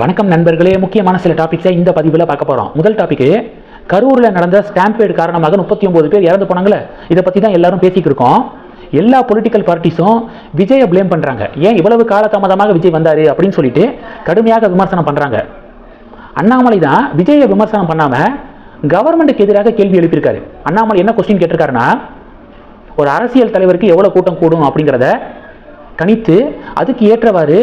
வணக்கம் நண்பர்களே. முக்கியமான சில டாபிக்ஸை இந்த பதிவில் பார்க்க போகிறோம் முதல் டாபிக்கு கரூரில் நடந்த ஸ்டாம்பேடு காரணமாக முப்பத்தி ஒம்பது பேர் இறந்து போனாங்களே. இதை பற்றி தான் எல்லாரும் பேசிக்கிட்டு இருக்கோம். எல்லா பொலிட்டிக்கல் பார்ட்டிஸும் விஜயை ப்ளேம் பண்ணுறாங்க ஏன் இவ்வளவு காலதாமதமாக விஜய் வந்தார் அப்படின்னு சொல்லிட்டு கடுமையாக விமர்சனம் பண்ணுறாங்க அண்ணாமலை தான் விஜயை விமர்சனம் பண்ணாமல் கவர்மெண்ட்டுக்கு எதிராக கேள்வி எழுப்பியிருக்காரு. அண்ணாமலை என்ன கொஸ்டின் கேட்டிருக்காருன்னா ஒரு அரசியல் தலைவருக்கு எவ்வளோ கூட்டம் கூடும் அப்படிங்கிறத கணித்து அதுக்கு ஏற்றவாறு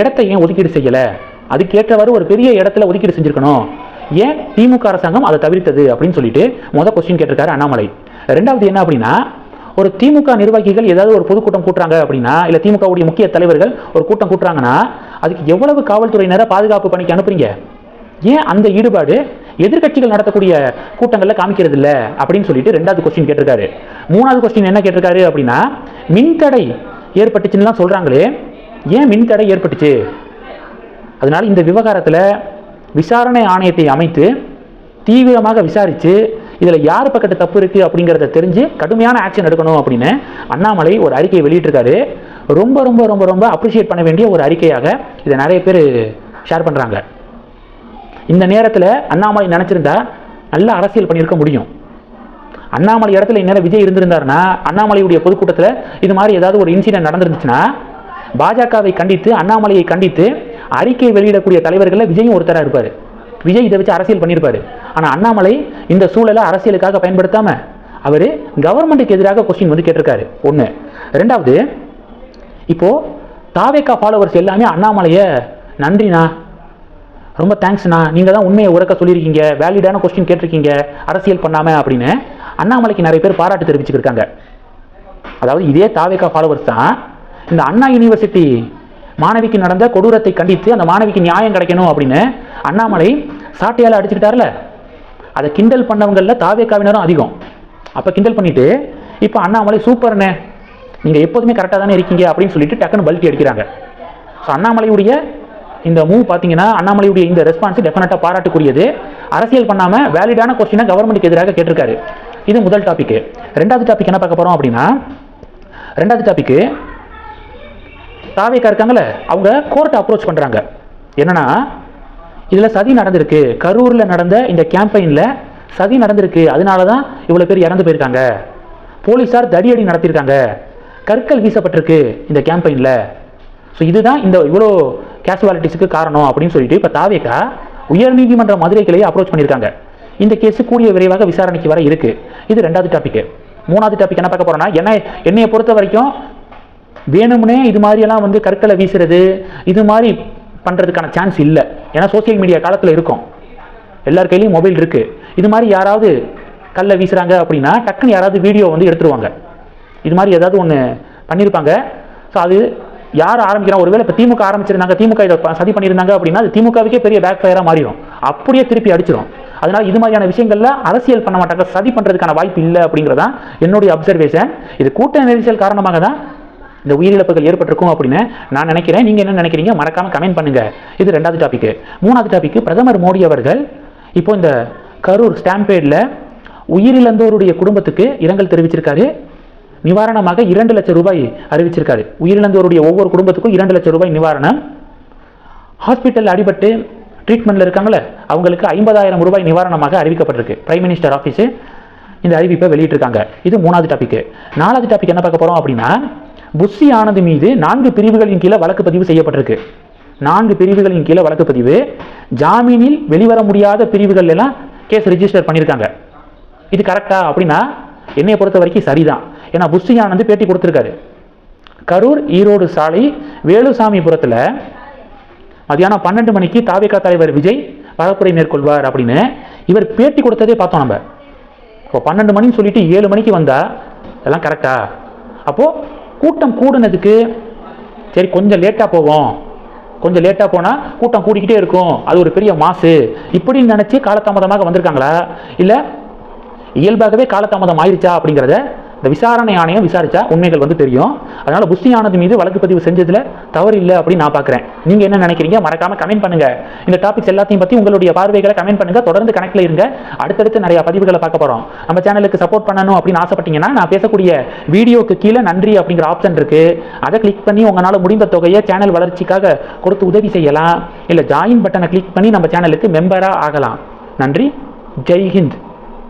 இடத்தை ஏன் ஒதுக்கீடு செய்யலை? அதுக்கேற்றவாறு ஒரு பெரிய இடத்துல ஒதுக்கீடு செஞ்சுருக்கணும். ஏன் திமுக அரசாங்கம் அதை தவிர்த்தது அப்படின்னு சொல்லிட்டு மொதல் கொஸ்டின் கேட்டிருக்காரு அண்ணாமலை. ரெண்டாவது என்ன அப்படின்னா ஒரு திமுக நிர்வாகிகள் ஏதாவது ஒரு பொதுக்கூட்டம் கூட்டுறாங்க அப்படின்னா இல்லை திமுகவுடைய முக்கிய தலைவர்கள் ஒரு கூட்டம் கூட்டுறாங்கன்னா அதுக்கு எவ்வளவு காவல்துறையினரை பாதுகாப்பு பணிக்கு அனுப்புறீங்க? ஏன் அந்த ஈடுபாடு எதிர்க்கட்சிகள் நடத்தக்கூடிய கூட்டங்களில் காமிக்கிறது இல்லை அப்படின்னு சொல்லிட்டு ரெண்டாவது கொஸ்டின் கேட்டிருக்காரு. மூணாவது கொஸ்டின் என்ன கேட்டிருக்காரு அப்படின்னா மின்தடை ஏற்பட்டுச்சுன்னுலாம் சொல்கிறாங்களே ஏன் மின்தடை ஏற்பட்டுச்சு? அதனால் இந்த விவகாரத்தில் விசாரணை ஆணையத்தை அமைத்து தீவிரமாக விசாரித்து இதில் யார் பக்கத்து தப்பு இருக்குது அப்படிங்கிறத தெரிஞ்சு கடுமையான ஆக்ஷன் எடுக்கணும் அப்படின்னு அண்ணாமலை ஒரு அறிக்கையை வெளியிட்டிருக்காரு. ரொம்ப ரொம்ப ரொம்ப ரொம்ப அப்ரிஷியேட் பண்ண வேண்டிய ஒரு அறிக்கையாக இதை நிறைய பேர் ஷேர் பண்ணுறாங்க இந்த நேரத்தில் அண்ணாமலை நினச்சிருந்தா நல்ல அரசியல் பண்ணியிருக்க முடியும். அண்ணாமலை இடத்துல இந்நேரம் விஜய் இருந்திருந்தாருன்னா அண்ணாமலையுடைய பொதுக்கூட்டத்தில் இது மாதிரி ஏதாவது ஒரு இன்சிடென்ட் நடந்துருந்துச்சுன்னா பாஜகவை கண்டித்து அண்ணாமலையை கண்டித்து அறிக்கை வெளியிடக்கூடிய தலைவர்களில் விஜயும் ஒருத்தராக இருப்பார். விஜய் இதை வச்சு அரசியல் பண்ணியிருப்பாரு. ஆனால் அண்ணாமலை இந்த சூழலை அரசியலுக்காக பயன்படுத்தாமல் அவர் கவர்மெண்ட்டுக்கு எதிராக கொஸ்டின் வந்து கேட்டிருக்காரு. ஒன்று ரெண்டாவது இப்போது தாவேக்கா ஃபாலோவர்ஸ் எல்லாமே அண்ணாமலையை நன்றிண்ணா. ரொம்ப தேங்க்ஸ்ண்ணா நீங்கள் தான் உண்மையை உறக்க சொல்லியிருக்கீங்க. வேலிடான கொஸ்டின் கேட்டிருக்கீங்க. அரசியல் பண்ணாமல் அப்படின்னு அண்ணாமலைக்கு நிறைய பேர் பாராட்டு தெரிவிச்சுருக்காங்க அதாவது இதே தாவேக்கா ஃபாலோவர்ஸ் தான் இந்த அண்ணா யூனிவர்சிட்டி மாணவிக்கு நடந்த கொடூரத்தை கண்டித்து அந்த மாணவிக்கு நியாயம் கிடைக்கணும் அப்படின்னு அண்ணாமலை சாட்டையால் அடிச்சுக்கிட்டார்ல. அதை கிண்டல் பண்ணவங்களில் தாவேக்காவினரும் அதிகம். அப்போ கிண்டல் பண்ணிட்டு இப்போ அண்ணாமலை சூப்பர்ண்ணே நீங்கள் எப்போதுமே கரெக்டாக தானே இருக்கீங்க அப்படின்னு சொல்லிட்டு டக்குன்னு பல்ட்டி அடிக்கிறாங்க. ஸோ அண்ணாமலையுடைய இந்த மூவ் பார்த்தீங்கன்னா அண்ணாமலையுடைய இந்த ரெஸ்பான்ஸ் டெஃபினட்டாக பாராட்டுக்குரியது. அரசியல் பண்ணாமல் வேலிடான கொஸ்டினை கவர்மெண்ட்டுக்கு எதிராக கேட்டிருக்காரு. இது முதல் டாபிக் ரெண்டாவது டாபிக் என்ன பார்க்க போகிறோம் அப்படின்னா ரெண்டாவது டாபிக்கு தாவேக்கா இருக்காங்களே அவங்க கோர்ட்டை அப்ரோச் பண்ணுறாங்க என்னன்னா இதில் சதி நடந்திருக்கு. கரூரில் நடந்த இந்த கேம்பெயினில் சதி நடந்திருக்கு. அதனால தான் இவ்வளோ பேர் இறந்து போயிருக்காங்க. போலீஸார் தடியடி நடத்தியிருக்காங்க. கற்கள் வீசப்பட்டிருக்கு இந்த கேம்பெயினில் ஸோ இதுதான் இந்த இவ்வளோ கேஷுவாலிட்டிஸுக்கு காரணம் அப்படின்னு சொல்லிட்டு இப்போ தாவேக்கா உயர்நீதிமன்ற மதுரை கிளையை அப்ரோச் பண்ணியிருக்காங்க. இந்த கேஸு கூடிய விரைவாக விசாரணைக்கு வர இருக்குது இது ரெண்டாவது டாபிக் மூணாவது டாபிக் என்ன பார்க்க போகிறோன்னா என்ன என்னையை பொறுத்த வரைக்கும் வேணும்னே இது மாதிரியெல்லாம் வந்து கற்களை வீசுறது இது மாதிரி பண்ணுறதுக்கான சான்ஸ் இல்லை. ஏன்னா சோஷியல் மீடியா காலத்தில் இருக்கும். எல்லார் கையிலையும் மொபைல் இருக்குது இது மாதிரி யாராவது கல்லை வீசுகிறாங்க அப்படின்னா டக்குன்னு யாராவது வீடியோ வந்து எடுத்துருவாங்க. இது மாதிரி ஏதாவது ஒன்று பண்ணியிருப்பாங்க ஸோ அது யார் ஆரம்பிக்கிறா? ஒருவேளை இப்போ திமுக ஆரம்பிச்சிருந்தாங்க திமுக இதை சதி பண்ணியிருந்தாங்க அப்படின்னா அது திமுகவுக்கே பெரிய பேக் ஃபயராக மாறிடும் அப்படியே திருப்பி அடிச்சிடும் அதனால் இது மாதிரியான விஷயங்களில் அரசியல் பண்ண மாட்டாங்க சதி பண்ணுறதுக்கான வாய்ப்பு இல்லை அப்படிங்கிறதான் என்னுடைய அப்சர்வேஷன் இது கூட்ட நெரிசல் காரணமாக தான் இந்த உயிரிழப்புகள் ஏற்பட்டிருக்கும் அப்படின்னு நான் நினைக்கிறேன். நீங்கள் என்ன நினைக்கிறீங்க? மறக்காம கமெண்ட் பண்ணுங்கள் இது ரெண்டாவது டாபிக் மூணாவது டாபிக் பிரதமர் மோடி அவர்கள் இப்போ இந்த கரூர் ஸ்டாம்பேடில் உயிரிழந்தோருடைய குடும்பத்துக்கு இரங்கல் தெரிவிச்சிருக்காரு. நிவாரணமாக இரண்டு லட்சம் ரூபாய் அறிவிச்சிருக்காரு. உயிரிழந்தோருடைய ஒவ்வொரு குடும்பத்துக்கும் இரண்டு லட்சம் ரூபாய் நிவாரணம். ஹாஸ்பிட்டல் அடிபட்டு ட்ரீட்மெண்ட்டில் இருக்காங்களே அவங்களுக்கு ஐம்பதாயிரம் ரூபாய் நிவாரணமாக அறிவிக்கப்பட்டிருக்கு. பிரைம் மினிஸ்டர் ஆஃபீஸு இந்த அறிவிப்பை வெளியிட்டிருக்காங்க. இது மூணாவது டாபிக் நாலாவது டாபிக் என்ன பார்க்க போகிறோம் அப்படின்னா புஸ்ஸி ஆனது மீது நான்கு பிரிவுகளின் கீழே வழக்கு பதிவு செய்யப்பட்டிருக்கு. நான்கு பிரிவுகளின் கீழே வழக்கு பதிவு. ஜாமீனில் வெளிவர முடியாத பிரிவுகள் எல்லாம் கேஸ் ரிஜிஸ்டர் பண்ணியிருக்காங்க இது கரெக்டா அப்படின்னா என்னையை பொறுத்த வரைக்கும் சரிதான். ஏன்னா புஸ்ஸி ஆனந்து பேட்டி கொடுத்துருக்காரு. கரூர் ஈரோடு சாலை வேலுசாமிபுரத்தில் மதியானம் பன்னெண்டு மணிக்கு தாவேக்கா தலைவர் விஜய் பரப்புரை மேற்கொள்வார் அப்படின்னு இவர் பேட்டி கொடுத்ததே பார்த்தோம் நம்ம. இப்போ பன்னெண்டு மணின்னு சொல்லிட்டு ஏழு மணிக்கு வந்தா இதெல்லாம் கரெக்டா அப்போது கூட்டம் கூடுனதுக்கு சரி கொஞ்சம் லேட்டாக போவோம். கொஞ்சம் லேட்டாக போனால் கூட்டம் கூடிக்கிட்டே இருக்கும். அது ஒரு பெரிய மாசு. இப்படின்னு நினச்சி காலதாமதமாக வந்திருக்காங்களா? இல்லை இயல்பாகவே காலதாமதம் ஆயிடுச்சா அப்படிங்கிறத இந்த விசாரணை ஆணையம் விசாரிச்சா உண்மைகள் வந்து தெரியும். அதனால புஷி மீது வழக்கு பதிவு செஞ்சதுல தவறு இல்லை அப்படின்னு நான் பார்க்குறேன் நீங்க என்ன நினைக்கிறீங்க? மறக்காம கமெண்ட் பண்ணுங்க. இந்த டாபிக்ஸ் எல்லாத்தையும் பத்தி உங்களுடைய பார்வைகளை கமெண்ட் பண்ணுங்க. தொடர்ந்து கணக்கில் இருங்க. அடுத்தடுத்து நிறைய பதிவுகளை பார்க்க போறோம். நம்ம சேனலுக்கு சப்போர்ட் பண்ணணும் அப்படின்னு ஆசைப்பட்டீங்கன்னா நான் பேசக்கூடிய வீடியோக்கு கீழே நன்றி அப்படிங்கிற ஆப்ஷன் இருக்கு. அதை கிளிக் பண்ணி உங்களால முடிந்த தொகையை சேனல் வளர்ச்சிக்காக கொடுத்து உதவி செய்யலாம். இல்ல ஜாயின் பட்டனை கிளிக் பண்ணி நம்ம சேனலுக்கு மெம்பரா ஆகலாம். நன்றி. ஜெய்ஹிந்த்